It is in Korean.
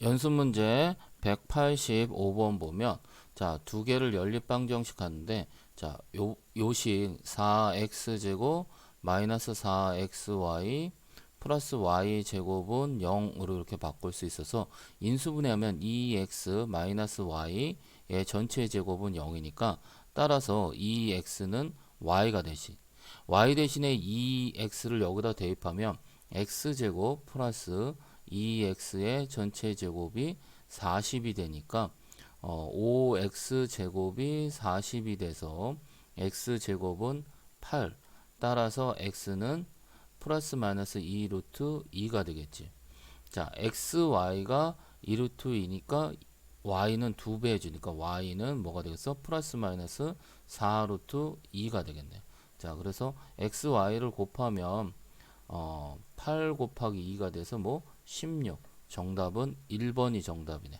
연습 문제 185번 보면 자, 두 개를 연립방 정식 하는데 자, 요 요식 4x 제곱 마이너스 4xy 플러스 y 제곱은 0으로 이렇게 바꿀 수 있어서 인수분해하면 2x 마이너스 y의 전체 제곱은 0이니까 따라서 2x는 y가 되지. y 대신에 2x를 여기다 대입하면 x 제곱 플러스 2x의 전체 제곱이 40이 되니까 어, 5x 제곱이 40이 돼서 x 제곱은 8 따라서 x는 플러스 마이너스 2 루트 2가 되겠지. 자, xy가 2 루트 2니까 y는 2배 해주니까 y는 뭐가 되겠어? 플러스 마이너스 4 루트 2가 되겠네. 자, 그래서 xy를 곱하면 어, 8 곱하기 2가 돼서 뭐 16. 정답은 1번이 정답이네.